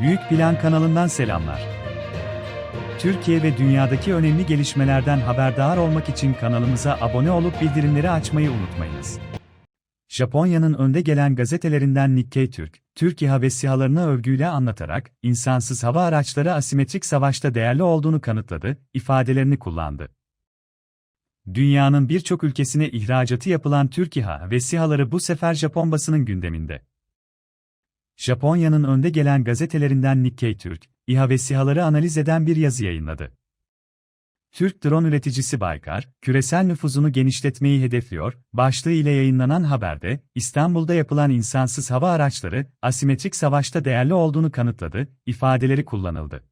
Büyük Plan kanalından selamlar. Türkiye ve dünyadaki önemli gelişmelerden haberdar olmak için kanalımıza abone olup bildirimleri açmayı unutmayınız. Japonya'nın önde gelen gazetelerinden Nikkei Türk, Türk İHA ve SİHA'larını övgüyle anlatarak, insansız hava araçları asimetrik savaşta değerli olduğunu kanıtladı, ifadelerini kullandı. Dünyanın birçok ülkesine ihracatı yapılan Türk İHA ve SİHA'ları bu sefer Japon basının gündeminde. Japonya'nın önde gelen gazetelerinden Nikkei Türk, İHA ve SİHA'ları analiz eden bir yazı yayınladı. Türk drone üreticisi Baykar, küresel nüfuzunu genişletmeyi hedefliyor, başlığı ile yayınlanan haberde, İstanbul'da yapılan insansız hava araçları, asimetrik savaşta değerli olduğunu kanıtladı, ifadeleri kullanıldı.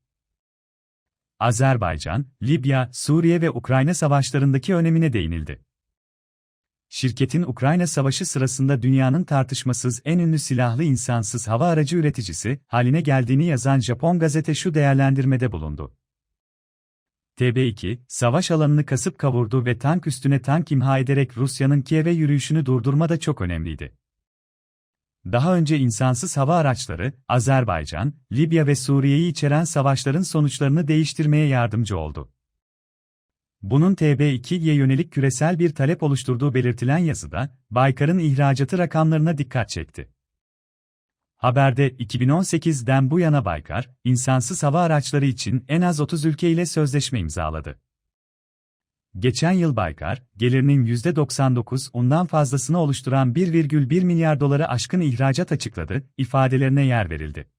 Azerbaycan, Libya, Suriye ve Ukrayna savaşlarındaki önemine değinildi. Şirketin Ukrayna Savaşı sırasında dünyanın tartışmasız en ünlü silahlı insansız hava aracı üreticisi haline geldiğini yazan Japon gazete şu değerlendirmede bulundu. TB2, savaş alanını kasıp kavurdu ve tank üstüne tank imha ederek Rusya'nın Kiev'e yürüyüşünü durdurma da çok önemliydi. Daha önce insansız hava araçları, Azerbaycan, Libya ve Suriye'yi içeren savaşların sonuçlarını değiştirmeye yardımcı oldu. Bunun TB2'ye yönelik küresel bir talep oluşturduğu belirtilen yazıda, Baykar'ın ihracatı rakamlarına dikkat çekti. Haberde 2018'den bu yana Baykar, insansız hava araçları için en az 30 ülke ile sözleşme imzaladı. Geçen yıl Baykar, gelirinin %99'undan fazlasını oluşturan 1,1 milyar doları aşkın ihracat açıkladı, ifadelerine yer verildi.